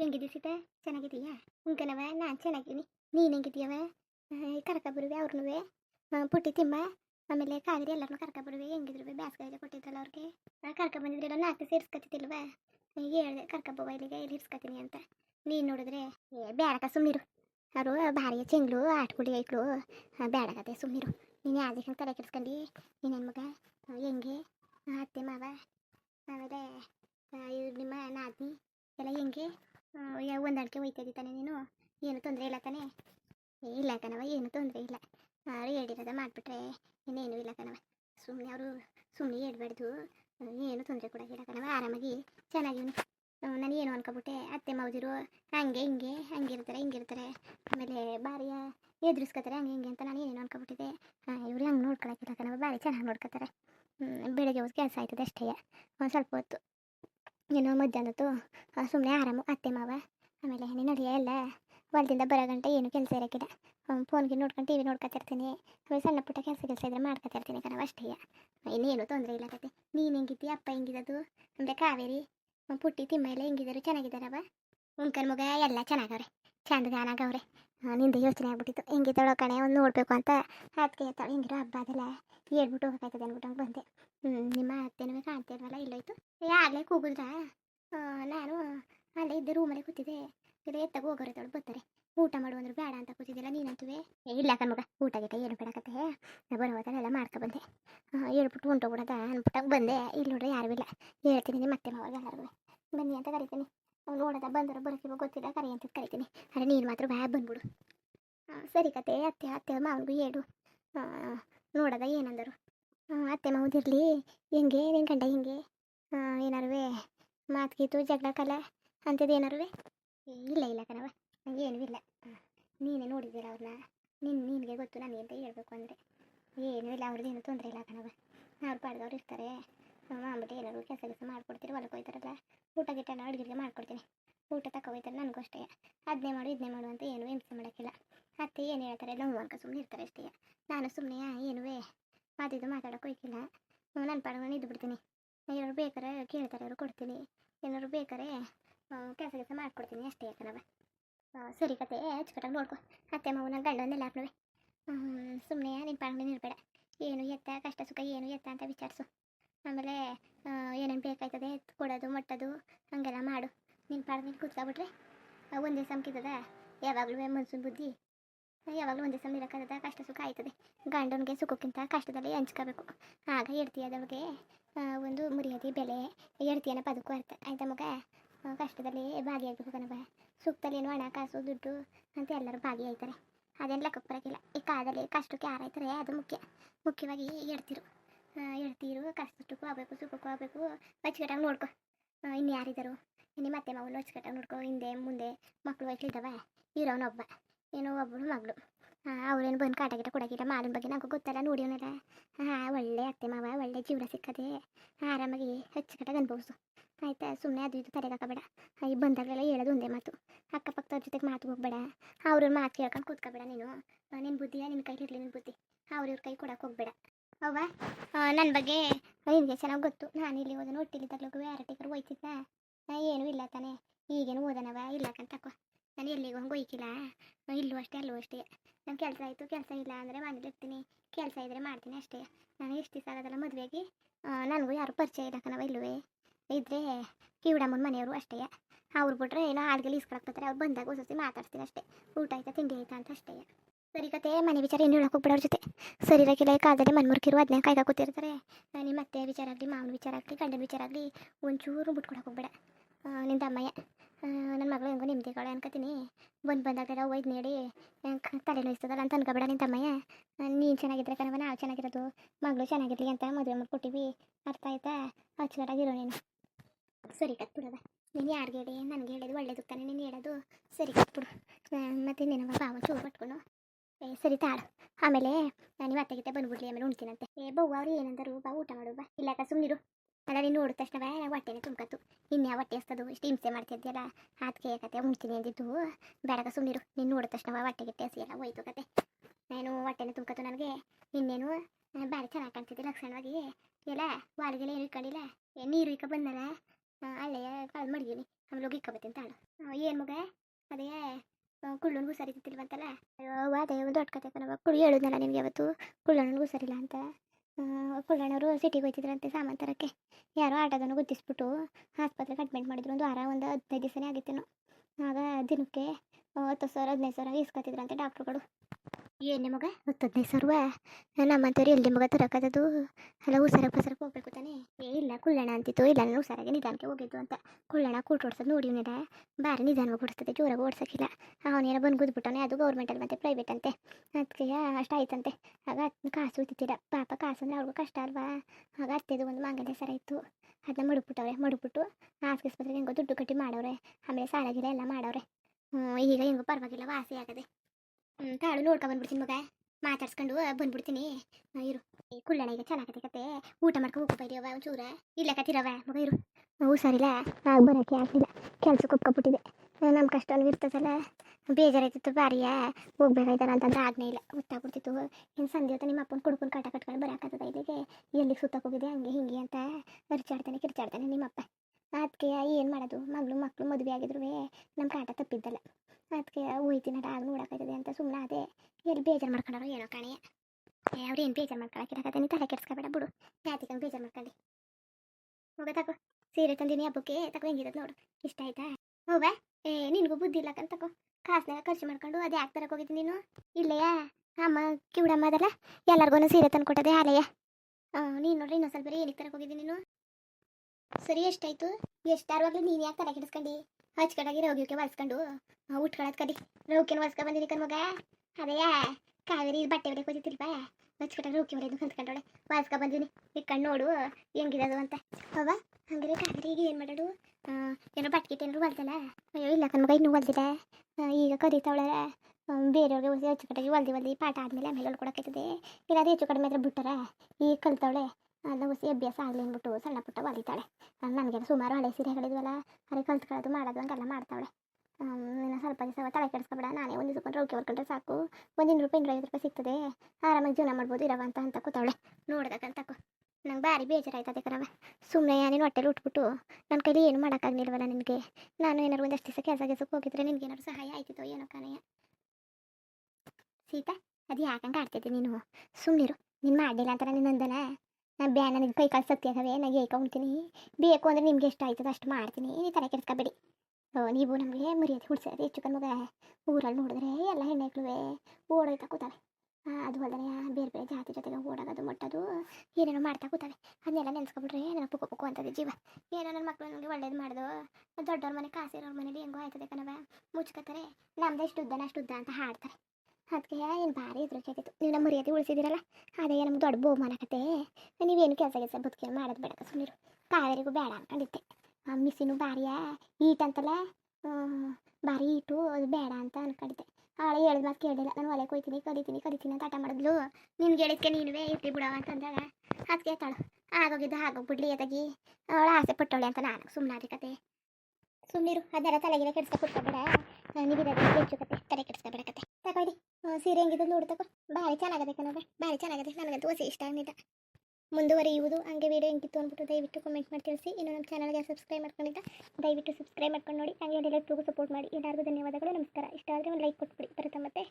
ಹೆಂಗಿದ್ದೀ ಸೀತೆ? ಚೆನ್ನಾಗಿದ್ದೀಯಾ? ಉಂಕನವ ನಾನು ಚೆನ್ನಾಗಿದ್ದೀನಿ. ನೀನು ಹೆಂಗಿದೆಯವ ಕರ್ಕ ಬರುವೆ ಅವ್ರನ್ನೂ ಪುಟ್ಟಿ ತಿಮ್ಮ, ಆಮೇಲೆ ಕಾವೇರಿ ಕರ್ಕ ಕರ್ಕೊಬರುವೆ ಹೆಂಗಿದ್ರು ಬೇಸಿಗೆ ರಜೆ ಕೊಟ್ಟಿದ್ದಲ್ಲ ಅವ್ರಿಗೆ. ಎಲ್ಲ ನಾಲ್ಕು ಸೇರಿಸ್ಕೊತಿದ್ದಿಲ್ವ ಹೇಳಿದೆ, ಕರ್ಕ ಇಲ್ಲಿಗೆ, ಇಲ್ಲಿ ಇರ್ಸ್ಕೊತೀನಿ ಅಂತ. ನೀನು ನೋಡಿದ್ರೆ, ಏ ಬೇಡಕ ಸುಮ್ಮನಿರು ಅವರು ಭಾರಿ ಚೆಂಗ್ಳು ಆಟ್ಗುಳಿ ಐಕ್ಳು. ಬೇಡಕತೆ ಸುಮ್ಮನಿರು ನೀನು ಯಾವ್ದಕ್ಕೆ ತಲೆ ಕೆಡ್ಸ್ಕೊಂಡು? ನಿನ್ನ ಮಗ ಹೆಂಗೆ? ಅತ್ತೆ ಮಾವ? ಆಮೇಲೆ ನಿಮ್ಮ ನಾದ್ನಿ? ಎಲ್ಲ ಹೆಂಗೆ? ಯಾ- ಹೊಂದಾಣಿಕೆ ಹೋಯ್ತಾ ತಾನೆ ನೀನು? ಏನು ತೊಂದರೆ ಇಲ್ಲ ತಾನೆ? ಇಲ್ಲ ಕಣವ ಏನು ತೊಂದರೆ ಇಲ್ಲ. ಅವ್ರು ಹೇಳಿರೋದ ಮಾಡಿಬಿಟ್ರೆ, ಇನ್ನೇನು ಇಲ್ಲ ಕಣವ ಸುಮ್ಮನೆ ಅವರು ಸುಮ್ಮನೆ ಹೇಳ್ಬಾರ್ದು. ಏನು ತೊಂದರೆ ಕೊಡೋದಿಲ್ಲ ಕಣವ ಆರಾಮಾಗಿ ಚೆನ್ನಾಗಿವ್ನಿ ನಾನು ಏನು ಅನ್ಕೊಬಿಟ್ಟೆ, ಅತ್ತೆ ಮಾವದಿರು ಹಂಗೆ ಹಿಂಗೆ ಹಂಗಿರ್ತಾರೆ ಹಿಂಗಿರ್ತಾರೆ ಆಮೇಲೆ ಭಾರಿಯ ಎದುರಿಸ್ಕೊತಾರೆ, ಹಂಗೆ ಹಿಂಗೆ ಅಂತ ನಾನು ಏನೇನು ಅನ್ಕೊಬಿಟ್ಟಿದೆ ಇವರು ಹಂಗೆ ನೋಡ್ಕೊಳಕ್ಕಿಲ್ಲ ಕಣವ ಭಾರಿ ಚೆನ್ನಾಗಿ ನೋಡ್ಕೊತಾರೆ. ಬೆಳಗ್ಗೆ ಹೋಗಿ ಕೆಲಸ ಆಯ್ತದೆ ಅಷ್ಟೇ, ಒಂದು ಸ್ವಲ್ಪ ಹೊತ್ತು. ಏನೋ ಮಧ್ಯಾಹ್ನದ್ದು. ಸುಮ್ಮನೆ ಆರಾಮು, ಅತ್ತೆ, ಮಾವ. ಆಮೇಲೆ ನೀನು ಎಲ್ಲ. ಹೊಲದಿಂದ ಬರೋ ಗಂಟೆ ಏನು ಕೆಲಸ ಇರೋಕ್ಕಿಲ್ಲ ಫೋನ್ಗೆ ನೋಡ್ಕೊಂಡು ಟಿ ವಿ ನೋಡ್ಕೊತಿರ್ತೀನಿ ಆಮೇಲೆ ಸಣ್ಣ ಪುಟ್ಟ ಕೆಲಸ ಕೆಲಸ ಇದ್ರೆ ಮಾಡ್ಕೊತಿರ್ತೀನಿ ಕಣವ ಅಷ್ಟೇ ಇನ್ನೇನು ತೊಂದರೆ ಇಲ್ಲ ಕತೆ ನೀನು ಹೆಂಗಿದ್ದಿ, ಅಪ್ಪ ಹೆಂಗಿದ್ದು? ಅಂದರೆ ಕಾವೇರಿ ಪುಟ್ಟಿ ತಿಮ್ಮ ಎಲ್ಲ ಹೆಂಗಿದ್ದಾರೆ ಚೆನ್ನಾಗಿದ್ದಾರವ ಉಣ್ಕನ್ ಮಗ ಎಲ್ಲ ಚೆನ್ನಾಗವ್ರೆ. ಚಂದ ಗಾನಾಗವ್ರೆ ನಿಂದ ಯೋಚನೆ ಆಗ್ಬಿಟ್ಟಿತ್ತು. ಹೆಂಗಿದ್ದಾಳೋ ಕಣೆ ಒಂದು ನೋಡಬೇಕು ಅಂತ. ಅದಕ್ಕೆ ಹೇಳ್ತಾಳೆ ಹಿಂಗಿರೋ ಹಬ್ಬ ಅದಲ್ಲ. ಹೇಳ್ಬಿಟ್ಟು ಹೋಗ್ಬೇಕಾಯ್ತದೆ ಅಂದ್ಬಿಟ್ಟು ಹಂಗೆ ಬಂದೆ. ನಿಮ್ಮ ಅತ್ತೆನೂ ಕಾಣ್ತಾ ಇರಲ್ಲ ಇಲ್ಲೋಯ್ತು ಆಗಲೇ ಕೂಗಿದ್ರ? ನಾನು ಅಲ್ಲೇ ಇದ್ದೆ ರೂಮಲ್ಲಿ ಕೂತಿದ್ದೆ. ಇಲ್ಲ ಎತ್ತಾಗ ಹೋಗೋರೈತವಳು ಬರ್ತಾರೆ. ಊಟ ಮಾಡುವಂದ್ರೆ ಬೇಡ ಅಂತ ಕೂತಿದ್ದಿಲ್ಲ ಏ, ಇಲ್ಲ ಕಣ್ಮಗ ಊಟ ಗೀಟ ಏನು ಬೇಡಕತ್ತೆ. ಮಾಡ್ಕೊ ಬಂದೆ. ಹೇಳ್ಬಿಟ್ಟು ಹೊಂಟೋಗ್ಬಿಡದ ಅನ್ಬಿಟ್ಟಾಗ ಬಂದೆ. ಇಲ್ಲಿ ನೋಡ್ರಿ ಯಾರು ಇಲ್ಲ. ಹೇಳ್ತೀನಿ ಮತ್ತೆ ಮಾವಾಗ ಎಲ್ಲರಿಗೂ. ಬನ್ನಿ ಅಂತ ಕರಿತೀನಿ. ಅವ್ನು ನೋಡದ ಬಂದರು ಬರೋಕಿವ ಗೊತ್ತಿಲ್ಲ, ಕರಿ ಅಂತ ಕರಿತೀನಿ. ಅರೆ ನೀನು ಮಾತ್ರ ಬ್ಯಾ ಬಂದ್ಬಿಡು. ಸರಿ ಕತೆ, ಅತ್ತೆ ಅತ್ತೆ, ಮಾವನಿಗೂ ಹೇಳು. ನೋಡದ ಏನಂದರು. ಅತ್ತೆ ಮಾವುದಿರಲಿ ಹೆಂಗೆ ನಿನ್ನ ಗಂಡ ಹೆಂಗೆ? ಏನಾರುವೆ, ಮಾತು ಗೀತು, ಜಗಳ, ಕಲ ಅಂಥದ್ದು ಏನಾರುವೆ? ಇಲ್ಲ ಇಲ್ಲ ಕಣವ ನಂಗೆ ಏನೂ ಇಲ್ಲ. ನೀನೇ ನೋಡಿದ್ದೀರ ಅವ್ರನ್ನ ನಿನ್ನ ನಿನಗೆ ಗೊತ್ತು ನನಗೆ ಅಂತ ಹೇಳಬೇಕು ಅಂದರೆ. ಏನೂ ಇಲ್ಲ ಅವ್ರದ್ದೇನು ತೊಂದರೆ ಇಲ್ಲ ಕಣವ ಅವ್ರು ಪಾಡ್ದವ್ರು ಇರ್ತಾರೆ. ಮಾಮೂಲಿ ಏನಾದ್ರು ಕೆಲಸ ಕೆಲಸ ಮಾಡ್ಕೊಡ್ತೀರಿ ಹೊಲಕ್ಕೆ ಹೋಯ್ತಾರಲ್ಲ. ಊಟ ಗೀಟ ಅಡುಗೆ ಮಾಡ್ಕೊಡ್ತೀನಿ. ಊಟ ತಕೊ ಹೋಯ್ತಾರೆ ನನಗೂ ಅಷ್ಟೇ ಅದನ್ನೇ ಮಾಡು ಇದನ್ನೇ ಮಾಡು ಅಂತ ಏನು ಹಿಂಸೆ ಮಾಡೋಕ್ಕಿಲ್ಲ. ಅತ್ತೆ ಏನು ಹೇಳ್ತಾರೆ? ನೋವು ಅನ್ಕ ಸುಮ್ಮನೆ ಇರ್ತಾರೆ ಅಷ್ಟೇ. ನಾನು ಸುಮ್ಮನೆ ಏನುವೇ? ಮಾತಿದ್ದು ಮಾತಾಡೋಕೆ ಹೋಯ್ಕಿಲ್ಲ. ನನ್ನ ಪಾಡಿಗೆ ನಾನು ಇದ್ದು ಬಿಡ್ತೀನಿ. ಏನಾದ್ರು ಬೇಕಾರೆ ಕೇಳ್ತಾರೆ, ಅವರು ಕೊಡ್ತೀನಿ. ಏನಾದ್ರು ಬೇಕಾರೆ ಕೆಲಸ ಕೆಲಸ ಮಾಡ್ಕೊಡ್ತೀನಿ ಅಷ್ಟೇ ಯಾಕನವ ಸರಿ ಕತೆ, ಅಚ್ಚುಕಟ್ಟಾಗಿ ನೋಡ್ಕೊ. ಅತ್ತೆ ಮಾವು ನನ್ನ ಗಂಡನೆಲ್ಲ ಹಾಕ್ನವೆ ಸುಮ್ಮನೆ ನಿನ್ನ ಪಾಡಿಗೆ ನೀನು ಇರಬೇಡ. ಏನು ಎತ್ತ? ಕಷ್ಟ ಸುಖ ಏನು ಎತ್ತ ಅಂತ ವಿಚಾರಿಸು. ಆಮೇಲೆ ಏನೇನು ಬೇಕಾಯ್ತದೆ ಕೊಡೋದು, ಮಟ್ಟೋದು, ಹಾಗೆಲ್ಲ ಮಾಡು. ನಿನ್ನ ಪಾಡಿಗೆ ನೀನು ಕೂತ್ಕೊಬಿಟ್ರೆ ಒಂದೇ ಸಮಕಿದ್ದದ ಯಾವಾಗಲೂ ಮನ್ಸಿನ ಬುದ್ಧಿ. ಯಾವಾಗಲೂ ಒಂದೇ ಸಮ ಇರೋಕ್ಕಾಗದ ಕಷ್ಟ ಸುಖ ಆಯ್ತದೆ. ಗಂಡನಿಗೆ ಸುಖಕ್ಕಿಂತ ಕಷ್ಟದಲ್ಲಿ ಹಂಚ್ಕೋಬೇಕು. ಆಗ ಹೆಡ್ತಿಯದವ್ರಿಗೆ ಒಂದು ಮುರಿಯದಿ ಬೆಲೆ ಹೆಡ್ತಿಯನ ಬದುಕು ಅರ್ಥ. ಆಯ್ತಾ ಮಗ? ಕಷ್ಟದಲ್ಲಿ ಭಾಗಿಯಾಗಬೇಕು ಕಣವ ಸುಖದಲ್ಲಿ ಏನು ಹಣ, ಕಾಸು, ದುಡ್ಡು ಅಂತ ಎಲ್ಲರೂ ಭಾಗಿಯಾಯ್ತಾರೆ. ಅದೇನು ಲೆಕ್ಕಕ್ಕೆ ಬರೋಕ್ಕಿಲ್ಲ ಈ ಕಾಲದಲ್ಲಿ ಕಷ್ಟಕ್ಕೆ ಯಾರಾಯ್ತಾರೆ ಅದು ಮುಖ್ಯ. ಮುಖ್ಯವಾಗಿ ಎಡ್ತಿರು ಎಡ್ತಿರು ಕಷ್ಟಕ್ಕೂ ಆಗಬೇಕು, ಸುಖಕ್ಕೂ ಆಗಬೇಕು ಅಚ್ಚುಕಟ್ಟಾಗಿ ನೋಡ್ಕೊ. ಇನ್ನು ಯಾರಿದ್ದಾರು? ಇನ್ನು ಮತ್ತೆ ಮಗಳು ಅಚ್ಚುಕಟ್ಟಾಗಿ ನೋಡ್ಕೊ, ಹಿಂದೆ, ಮುಂದೆ ಮಕ್ಕಳು ವಯಸ್ಸಿದ್ದಾವೆ ಇರೋನೊಬ್ಬ ಏನೋ ಒಬ್ಬಳು ಮಗಳು. ಅವ್ರೇನು ಬಂದು ಕಾಟ ಗಿಟ ಮಾಡಿನ ಬಗ್ಗೆ ನಂಗೆ ಗೊತ್ತಲ್ಲ ನೋಡಿವನಲ್ಲ ಹಾಂ ಒಳ್ಳೆ ಅತ್ತೆ ಮಾವ, ಒಳ್ಳೆ ಜೀವನ ಸಿಕ್ಕದೆ, ಆರಾಮಾಗಿ ಅಚ್ಚುಕಟ್ಟಾಗಿ ಅನ್ಭವಿಸು. ಆಯ್ತಾ ಸುಮ್ಮನೆ ಅದು ಇದು ತಲೆಗೆ ಈಗ ಬಂದಾಗಲೆಲ್ಲ ಹೇಳೋದು ಒಂದೇ ಮಾತು. ಅಕ್ಕಪಕ್ಕದವ್ರ ಜೊತೆಗೆ ಮಾತು ಹೋಗ್ಬೇಡ. ಅವ್ರ ಮಾತು ಕೇಳ್ಕೊಂಡು ಕೂತ್ಕೋಬೇಡ ನೀನು. ನಿನ್ನ ಬುದ್ಧಿಯ ನಿನ್ನ ಕೈಲಿ ಇರಲಿ ನಿನ್ನ ಬುದ್ಧಿ. ಅವ್ರಿವ್ರ ಕೈ ಕೊಡೋಕೆ ಹೋಗ್ಬೇಡ. ಅವ್ವ ನನ್ನ ಬಗ್ಗೆ ನಿನಗೆ ಚೆನ್ನಾಗಿ ಗೊತ್ತು. ನಾನು ಇಲ್ಲಿ ಓದನ ಒಟ್ಟಿಲಿದ್ದಾಗಲೂ ಟೀಕರ್ ಹೋಯ್ತಿದ್ದ. ಏನೂ ಇಲ್ಲ ತಾನೆ. ಈಗೇನು ಓದನವ? ಇಲ್ಲ ತಕೋ. ನಾನು ಎಲ್ಲಿಗೂ ಹಂಗೆ ಹೋಯ್ಕಿಲ್ಲ. ಇಲ್ಲೂ ಅಷ್ಟೇ, ಅಲ್ಲೂ ಅಷ್ಟೇ. ನನ್ನ ಕೆಲಸ ಆಯಿತು, ಕೆಲಸ ಇಲ್ಲ ಅಂದರೆ ಮನೇಲಿ ಇರ್ತೀನಿ. ಕೆಲಸ ಇದ್ದರೆ ಮಾಡ್ತೀನಿ ಅಷ್ಟೇ. ನಾನು ಎಷ್ಟು ದಿವಸ ಆಗೋದಲ್ಲ ಮದುವೆಗೆ? ನನಗೂ ಯಾರು ಪರಿಚಯ ಇಲ್ಲ ಕಣವ ಇಲ್ಲವೇ. ಇದ್ದರೆ ಕಿವಿಡಮ್ಮನ ಮನೆಯವರು ಅಷ್ಟೇ. ಅವ್ರು ಬಿಟ್ರೆ ಏನೋ ಆಳ್ಗೆಲ್ಲ ಬರ್ತಾರೆ ಅವ್ರು ಬಂದಾಗ ಹೊಸತಿ ಮಾತಾಡ್ತೀನಿ ಅಷ್ಟೇ. ಊಟ ಆಯ್ತಾ, ತಿಂಡಿ ಆಯ್ತಾ ಅಂತ ಅಷ್ಟೇ. ಸರಿ ಕತೆ ಮನೆ ವಿಚಾರ ಏನು ಹೇಳಕ್ಕೆ ಹೋಗ್ಬಿಡೋರ ಜೊತೆ. ಸರಿ ಇರೋಕ್ಕಿಲ್ಲ ಕಾಲದಲ್ಲಿ ಮನ್ಮುರ್ಕಿರು ಅದನ್ನ ಕಾಯ್ಕ ಕೂತಿರ್ತಾರೆ ನಿಮ್ಮ ಅತ್ತೆ ವಿಚಾರ ಆಗಲಿ, ಮಾವನ ವಿಚಾರ ಆಗಲಿ, ಗಂಡನ ವಿಚಾರ ಆಗಲಿ ಒಂಚೂರು ಬಿಟ್ಕೊಡಕ್ಕೆ ಹೋಗ್ಬೇಡ. ನಿಂದ ಅಮ್ಮಯ್ಯ. ನನ್ನ ಮಗಳು ಹೆಂಗೋ ನಿಮ್ದಿಗಳು ಅನ್ಕೋತೀನಿ. ಬಂದು ಬಂದಾಗೆಲ್ಲ ಒಯ್ದು ನೀಡಿ ತಲೆ ನೋಯಿಸ್ತದಲ್ಲ ಅಂತ ಅನ್ಕೋಬೇಡ ನಿಂತ ಅಮ್ಮಯ್ಯ. ನೀನು ಚೆನ್ನಾಗಿದ್ರೆ ಕಣವ ನಾವು ಚೆನ್ನಾಗಿರೋದು. ಮಗಳು ಚೆನ್ನಾಗಿರಲಿ ಅಂತ ಮದುವೆ ಮಾಡ್ಕೊಟ್ಟಿವಿ. ಅರ್ಥ ಆಯ್ತಾ? ಅಚ್ಚುಕಟ್ಟಾಗಿರೋ ನೀನು. ಸರಿ ಕತ್ಬಿಡವ ನೀನು ಯಾರಿಗೆ ಹೇಳಿ? ನನಗೆ ಹೇಳೋದು ಒಳ್ಳೇದು ತಾನೆ ನೀನು ಹೇಳೋದು. ಸರಿ ಕತ್ಬಿಡು ಮತ್ತೆ ನಿನ್ನ ಬಾವ ಚೂರು ಪಟ್ಕೊಂಡು. ಏ, ಸರಿ ತಾಳು. ಆಮೇಲೆ ನಾನು ಇವತ್ತೆ ಗಿತ್ತೆ ಬಂದ್ಬಿಡ್ಲಿ, ಆಮೇಲೆ ಉಣ್ತೀನಂತೆ. ಏ ಬೌ ಅವ್ರು ಏನಂದರು? ಬಾ, ಊಟ ಮಾಡು, ಬಾ. ಇಲ್ಲಕ ಸುಮ್ಮನಿರು ಅಲ್ಲ, ನೀನು ನೋಡಿದ ತಕ್ಷಣ ಹೊಟ್ಟೆನೇ ತುಂಬ್ಕತ್ತು. ಇನ್ಯಾವ ಹೊಟ್ಟೆ ಹಸ್ತದು? ಇಷ್ಟು ಹಿಂಸೆ ಮಾಡ್ತಿದ್ಯಲ್ಲ. ಅದಕ್ಕೆ ಕತೆ ಉಣ್ತೀನಿ ಅಂದಿದ್ದು. ಬೇಡಕ ಸುಮ್ಮನಿರು ನೀನು ನೋಡಿದ ತಕ್ಷಣ ಹೊಟ್ಟೆ ಗಿಟ್ಟೆ ಹಸಿಯಲ್ಲ ಹೋಯ್ತು ಕತೆ. ನಾನು ಹೊಟ್ಟೆನೇ ತುಂಬ್ಕತ್ತು ನನಗೆ. ಇನ್ನೇನು ಬೇರೆ ಚೆನ್ನಾಗಿ ಕಾಣ್ತಿದ್ದೆ ಲಕ್ಷಣವಾಗಿ. ಎಲ್ಲ ವಾಲಿಗೆಲ್ಲ ಏನು ಇಟ್ಕೊಂಡಿಲ್ಲ. ನೀರು ಇಕ್ಕ ಬಂದಲ್ಲ. ಅಲ್ಲೇ ಕಾಲು ಮಡಗೀನಿ. ಆಮೇಲೆ ಹೋಗಿ ಇಕ್ಕಬತ್ತೀನಿ ತಾಳು. ಏನು ಮಗ? ಅದೇ ಕುಳ್ಳನ್ ಅಂತಲ್ಲ ಅಯ್ಯೋ ಅವ್ವ ಅದೇ ಒಂದು ದೊಡ್ಡ ಕತೆ ಕಣವ ಕುಳಿ ಹೇಳಿದ್ನಲ್ಲ ನಿಮ್ಗೆ ಯಾವತ್ತು. ಕುಳ್ಳಣ್ಣನಿಗೆ ಸರಿಲ್ಲ ಅಂತ. ಕುಳ್ಳಣ್ಣವರು ಸಿಟಿಗೆ ಹೋಯ್ತಿದ್ರಂತೆ ಸಾಮಾನು ತರಕ್ಕೆ ಯಾರೋ ಆಟೋದನ್ನು ಗುದ್ದಿಸ್ಬಿಟ್ಟು ಆಸ್ಪತ್ರೆಗೆ ಅಡ್ಮಿಟ್ ಮಾಡಿದ್ರು. ಒಂದು ವಾರ, ಒಂದು ಹದಿನೈದು ದಿವಸನೇ ಆಗಿತ್ತೇನೋ. ಆಗ ದಿನಕ್ಕೆ ಹತ್ತು ಸಾವಿರ, ಹದಿನೈದು ಸಾವಿರ ಇಸ್ಕೊತಿದ್ರಂತೆ ಡಾಕ್ಟ್ರುಗಳು ಏನೇ ಮಗ ಹದಿನೈದು ಸಾವಿರ ನಮ್ಮಂಥವ್ರು ಎಲ್ಲಿ ಮಗ ತರಕದದು ಹಲವು ಹುಷಾರಕ್ಕೆ ಪಸರಕ್ಕೆ ಹೋಗ್ಬೇಕು ತಾನೆ? ಏ, ಇಲ್ಲ ಕುಳ್ಳಣ ಅಂತಿತ್ತು. ಇಲ್ಲ ನಾನು ಹುಷಾರಾಗಿ ನಿಧಾನಕ್ಕೆ ಹೋಗಿದ್ದು ಅಂತ. ಕುಳ್ಳಣ ಕೂಟ ಓಡ್ಸೋದು ನೋಡಿ ನೀಡ ಭಾರಿ ನಿಧಾನವಾಗಿ ಓಡಿಸ್ತದೆ ಜೋರಾಗಿ ಓಡ್ಸೋಕ್ಕಿಲ್ಲ. ಅವನೇನೋ ಬಂದು ಗುದ್ಬಿಟ್ಟವನೇ. ಅದು ಗೌರ್ಮೆಂಟಲ್ಲಿ ಮತ್ತೆ ಪ್ರೈವೇಟ್ ಅಂತೆ. ಅದಕ್ಕೆ ಅಷ್ಟು ಆಯ್ತಂತೆ. ಆಗ ಕಾಸು ಉಳಿತಿದ್ದಿಲ್ಲ. ಪಾಪ ಕಾಸು ಅಂದರೆ ಅವ್ರಿಗೂ ಕಷ್ಟ ಅಲ್ವಾ? ಆಗ ಅತ್ತೆದು ಒಂದು ಮಾಂಗಲ್ಯ ಸರ ಇತ್ತು. ಅದನ್ನ ಮಡುಕ್ಬಿಟ್ಟವ್ರೆ ಮಡುಕ್ಬಿಟ್ಟು ಆಸ್ಪತ್ರೆಗೆ ಹೆಂಗೋ ದುಡ್ಡು ಕಟ್ಟಿ ಮಾಡವ್ರೆ. ಆಮೇಲೆ ಸಾಲ ಗೀಲ ಎಲ್ಲ ಮಾಡವ್ರೆ. ಹ್ಞೂ ಈಗ ಹೆಂಗೋ ಪರವಾಗಿಲ್ಲ. ವಾಸಿ ಆಗದೆ. ಹ್ಞೂ ನೋಡ್ಕೊ ಬಂದ್ಬಿಡ್ತೀನಿ ಮಗ. ಮಾತಾಡ್ಸ್ಕೊಂಡು ಬಂದ್ಬಿಡ್ತೀನಿ. ಇರು. ಕುಳ್ಳಣ ಈಗ ಚೆನ್ನಾಗತ್ತೆ ಕತೆ. ಊಟ ಮಾಡ್ಕೊಂಡು ಹೋಗ್ಬೈರಿ ಅವ ಒಂಚೂರ. ಇಲ್ಲ ಕತ್ತಿರವ ಮಗ ಇರು. ಹುಷಾರಿಲ್ಲ. ನಾವು ಬರೋಕ್ಕೆ ಆಗಲಿಲ್ಲ ಕೆಲ್ಸಕ್ಕೆ ಒಪ್ಕೊಬಿಟ್ಟಿದೆ ನಮ್ಮ ಕಷ್ಟ ಇರ್ತದಲ್ಲ. ಬೇಜಾರಾಯ್ತಿತ್ತು ಬಾರಿಯ ಹೋಗ್ಬೇಕಾಯ್ತಲ್ಲ ಅಂತಂದ್ರೆ ಆಗ್ನೇ ಇಲ್ಲ. ಗೊತ್ತಾಗ್ಬಿಡ್ತಿತ್ತು. ಇನ್ನು ಸಂಜೆ ಹೊತ್ತು ನಿಮ್ಮ ಅಪ್ಪನ ಕುಡ್ಕೊಂಡು ಕಟ ಕಟ್ಕೊಂಡು ಬರೋಕ್ಕಾಗ್ತದ ಇಲ್ಲಿಗೆ. ಎಲ್ಲಿಗೆ ಸುತ್ತಕ್ಕೆ ಹೋಗಿದೆ ಹಂಗೆ ಹಿಂಗೆ ಅಂತ ಕಿರ್ಚಾಡ್ತಾನೆ ಕಿರ್ಚಾಡ್ತಾನೆ ನಿಮ್ಮಪ್ಪ. ಅದಕ್ಕೆ ಏನು ಮಾಡೋದು? ಮಗಳು ಮಕ್ಕಳು ಮದುವೆ ಆಗಿದ್ರು ನಮ್ಮ ಕಾಟ ತಪ್ಪಿದ್ದಲ್ಲ. ಅದಕ್ಕೆ ಹೋಯ್ತಿನ ಆಗ ನೋಡೋಕ್ಕಾಯ್ತದೆ ಅಂತ ಸುಮ್ಮನೆ ಅದೇ ಎಲ್ಲಿ ಬೇಜಾರು ಮಾಡ್ಕೊಂಡಾರೋ ಏನೋ ಕಾಣೆ. ಅವ್ರು ಏನು ಬೇಜಾರು ಮಾಡ್ಕೊಳಕ್ಕಿರಕತ್ತೆ ನೀ ತಲೆ ಕೆಡ್ಸ್ಕೊಬೇಡ, ಬಿಡು. ಬೇಜಾರ್ ಬೇಜಾರು ಮಾಡ್ಕೊಂಡು. ಹೋಗ ತಗೋ, ಸೀರೆ ತಂದಿನಿ ಹಬ್ಬಕ್ಕೆ. ತಗೋ ಹೆಂಗಿರೋದು ನೋಡು. ಇಷ್ಟ ಆಯ್ತಾ? ಹೋಗ ಏ, ನಿನಗೂ ಬುದ್ಧಿ ಇಲ್ಲ ಅಂತ ತಗೋ. ಕಾಸನ್ನೆಲ್ಲ ಖರ್ಚು ಮಾಡ್ಕೊಂಡು ಅದೇ ಯಾಕೆ ತರಕ್ಕೆ ನೀನು. ಇಲ್ಲಯ್ಯ ಅಮ್ಮ, ಕಿವಿಡಮ್ಮ ಅದಲ್ಲ? ಎಲ್ಲರಿಗೂ ಸೀರೆ ತಂದು ಕೊಟ್ಟದೆ ಹಾಲೆಯ ನೀನು ನೋಡ್ರಿ ಇನ್ನೊಂದು ಸ್ವಲ್ಪ ಏನಕ್ಕೆ ತರಕ್ಕೆ ಹೋಗಿದ್ದೀನಿ ನೀನು? ಸರಿ ಎಷ್ಟಾಯ್ತು? ಎಷ್ಟಾರುವಾಗಲೂ ನೀನು ಯಾಕೆ ತಲೆ ಕೆಡಿಸ್ಕೊಂಡು? ಹಚ್ಕಡಾಗಿ ರೋಗಿಕೆ ಬಳಸ್ಕೊಂಡು ಉಟ್ಕೊಳ್ಳೋದು ಕದಿ. ರೋಗಿನ ಒಲ್ಸ್ಕೊ ಬಂದಿನಿ ಕಣ್ಮಗ ಅದೇ ಕಾವೇರಿ ಬಟ್ಟೆ ಹೊಡೆ ಹೋಗಿತ್ತಿಲ್ವಾ ಹಚ್ಕಟಾಗ ರೋಗಿ ಹೊಡೆದು ಕಂತ್ಕೊಂಡೋಳೆ ಬಳಸ್ಕೊ ಬಂದಿನಿ. ಇಟ್ಕೊಂಡು ನೋಡು ಹೆಂಗಿರೋದು ಅಂತ. ಅವ ಹಂಗಾರೆ ಈಗ ಏನು ಮಾಡೋಡು ಏನೋ ಬಟ್ಕೆ ಏನಾರು ಹೊಲ್ದಲ್ಲ ಅಯ್ಯೋ ಇಲ್ಲ ಕಣ್ಮಗ ಇನ್ನೂ ಹೊಲ್ದಿಲ್ಲ ಆ, ಈಗ ಕರಿತಾವಳ. ಬೇರೆಯವ್ರಿಗೆ ಹೆಚ್ಚು ಕಟ್ಟಾಗಿ ಒಲ್ದಿ ಒಲ್ದಿ ಪಾಠ ಆದಮೇಲೆ ಆಮೇಲೆ ಹೊಲ್ಕೊಡಕ್ಕೆ ಇಲ್ಲ ಅದು ಹೆಚ್ಚು ಕಡಿಮೆ ಹತ್ರ ಬಿಟ್ಟಾರ ಈಗ ಕಲ್ತವಳೆ. ಹೊಸಿ ಅಭ್ಯಾಸ ಆಗಲಿ ಅಂದ್ಬಿಟ್ಟು ಸಣ್ಣ ಪುಟ್ಟ ಹೊಲಿತಾಳೆ ನನಗೆ ಸುಮಾರು ಹಳೆ ಸೀರೆಗಳಿದ್ವಲ್ಲ, ಅರೆ ಕಲ್ತ್ಕೊಳ್ಳೋದು ಮಾಡೋದು ಹಂಗೆಲ್ಲ ಮಾಡ್ತಾವಳೆ. ಇನ್ನು ಸ್ವಲ್ಪ ದಿವಸ ತಲೆ ಕೆಡಿಸ್ಕೊಬೇಡ, ನಾನೇ ಒಂದು ದಿವಸ ರೌಕೆ ಹೊರ್ಕೊಂಡ್ರೆ ಸಾಕು. ಒಂದಿನ ರೂಪಾಯಿ ಇನ್ನೂರೈವತ್ತು ರೂಪಾಯಿ ಸಿಗ್ತದೆ. ಆರಾಮಾಗಿ ಜೀವನ ಮಾಡ್ಬೋದು ಇರವ ಅಂತ ಅಂತ ಕೂತಾವಳೆ. ನೋಡ್ದಕ್ಕಂತಕೋ ನಂಗೆ ಭಾರಿ ಬೇಜಾರಾಯ್ತದೆ ಕಣವ ಸುಮ್ಮನೆ ನೀನು ಹೊಟ್ಟೆಲಿ ಉಟ್ಬಿಟ್ಟು ನನ್ನ ಕೈಲಿ ಏನು ಮಾಡೋಕ್ಕಾಗಲಿಲ್ವಲ್ಲ ನಿನಗೆ? ನಾನು ಏನಾರು ಒಂದಷ್ಟು ದಿವಸ ಕೆಲಸ ಕೆಲಸಕ್ಕೆ ಹೋಗಿದ್ರೆ ನಿನಗೆ ಏನಾದ್ರು ಸಹಾಯ ಆಯ್ತಿತ್ತು ಏನೋ ಕಾನೆಯ ಸೀತಾ, ಅದು ಯಾಕಂಗೆ ಆಡ್ತಿದ್ದೆ ನೀನು? ಸುಮ್ಮನಿರು ನೀನು ಮಾಡಲಿಲ್ಲ ಅಂತ ನಾನು ನಂದನ? ನಾನು ಬ್ಯಾ ನನಗೆ ಕೈ ಕಾಲು ಆಗವೆ ನಾನು ಹೇಳ್ಕೊಂತೀನಿ. ಬೇಕು ಅಂದರೆ ನಿಮ್ಗೆ ಎಷ್ಟು ಆಯ್ತದ, ಅಷ್ಟು ಮಾಡ್ತೀನಿ. ನೀವು ಕೆಡಿಸ್ಕೊಬೇಡಿ. ಓ, ನೀವು ನಮಗೆ ಮರ್ಯಾದೆ ಹುಡ್ಸೋದು, ಹೆಚ್ಚು ಮಗ ಊರಲ್ಲಿ ನೋಡಿದ್ರೆ ಎಲ್ಲ ಹೆಣ್ಣೆಕ್ಳುವೆ ಓಡೋಯ್ತಾ ಕೂತಾವೆ. ಅದು ಅಲ್ಲದೆ ಬೇರೆ ಬೇರೆ ಜಾತಿ ಜೊತೆಗೆ ಓಡಾಗೋದು ಮೊಟ್ಟೋದು, ಏನೇನೋ ಮಾಡ್ತಾ ಕೂತಾವೆ. ಅದನ್ನೆಲ್ಲ ನೆನ್ಸ್ಕೊಬಿಟ್ರೆ ನನ್ನ ಪುಕ್ಕು ಪುಕ್ಕು ಅಂತದೆ ಜೀವ. ಏನೋ ನನ್ನ ಮಕ್ಕಳು ನನಗೆ ಒಳ್ಳೇದು ಮಾಡೋದು. ದೊಡ್ಡವ್ರ ಮನೆ, ಕಾಸಿರೋರ ಮನೇಲಿ ಹೆಂಗೋ ಆಯ್ತದೆ ಕಣವ ಮುಚ್ಕೋತಾರೆ ನಮ್ದು ಎಷ್ಟು ಉದ್ದನ ಅಷ್ಟು ಉದ್ದ ಅಂತ ಹಾಡ್ತಾರೆ. ಅದಕ್ಕೆ ಏನು ಭಾರಿ ಎದುರುಚಾಯ್ತಿತ್ತು ನೀವು ನಮ್ಮ ಮರ್ಯಾದೆ ಉಳಿಸಿದಿರಲ್ಲ, ಅದೇ ನಮ್ಗೆ ದೊಡ್ಡ ಬಹುಮಾನ ಕತೆ. ನೀವೇನು ಕೆಲಸ ಕೆಲಸ ಬದುಕಿ ಮಾಡೋದು ಬೇಡ ಸುಮ್ಮನಿರು ಕಾವೇರಿಗೂ ಬೇಡ ಅನ್ಕೊಂಡಿದ್ದೆ ಆ ಮಿಸ್ಸಿನೂ ಭಾರಿಯ ಈಟ್ ಅಂತಲ್ಲ ಭಾರಿ ಈಟು, ಅದು ಬೇಡ ಅಂತ ಅನ್ಕೊಂಡಿದ್ದೆ. ಅವಳು ಹೇಳಿದ ಮಾತು ಕೇಳಿಲ್ಲ ನಾನು ಒಲೆ ಕೊಯ್ತೀನಿ ಕಲಿತೀನಿ ಕಲಿತೀನಿ ಅಂತ ಆಟ ಮಾಡಿದ್ಲು. ನಿನ್ಗೆ ಹೇಳಿದ್ಕೆ ನೀನುವೇ ಇರ್ಲಿ ಬಿಡವ ಅಂತಂದಾಗ ಅದಕ್ಕೆ ತಾಳು ಆಗೋಗಿದ್ದ ಆಗೋಗ್ಬಿಡ್ಲಿ ಎದಾಗಿ. ಅವಳ ಆಸೆ ಪಟ್ಟವಳೆ ಅಂತ ನಾನು ಸುಮ್ಮನಾದ ಕತೆ. ಸುಮ್ಮನಿರು ಅದರ ತಲೆಗಿನ ಕೆಡ್ಸ್ಕೊ ಕುತ್ಕೋಬೇಡ. ನೀವು ಹೆಚ್ಚು ಕತೆ, ತಲೆ ಕೆಡ್ಸ್ಕೊಬೇಡ ಕತೆ. ತಗೊಳ್ಳಿ. ಸೀರೆ ಹೆಂಗಿದೆ ನೋಡ್ತಕ್ಕ ಭಾರಿ ಚೆನ್ನಾಗದೆ ಕಣವ ಭಾರಿ ಚೆನ್ನಾಗದೆ ನನಗಂತೂ ಹೊಸ ಇಷ್ಟ ಆಗಿದೆ ಮುಂದುವರಿಯುವುದು ಹಂಗೆ ವೀಡಿಯೋ ಹೆಂಗಿತ್ತು ಅಂದ್ಬಿಟ್ಟು ದಯವಿಟ್ಟು ಕಮೆಂಟ್ ಮಾಡಿ ತಿಳಿಸಿ. ಇನ್ನು ನಮ್ಮ ಚಾನಲ್ಗೆ ಸಬ್ಸ್ಕ್ರೈಬ್ ಮಾಡ್ಕೊಂಡಿದ್ದ, ದಯವಿಟ್ಟು ಸಬ್ಸ್ಕ್ರೈಬ್ ಮಾಡ್ಕೊಂಡು ನೋಡಿ. ಹಂಗೆ ಎಲ್ಲರಿಗೂ ಸಪೋರ್ಟ್ ಮಾಡಿ. ಎಲ್ಲರಿಗೂ ಧನ್ಯವಾದಗಳು. ನಮಸ್ಕಾರ. ಇಷ್ಟ ಆದರೆ ಒಂದು ಲೈಕ್ ಕೊಟ್ಬಿಡಿ. ಬರುತ್ತೆ ಮತ್ತೆ.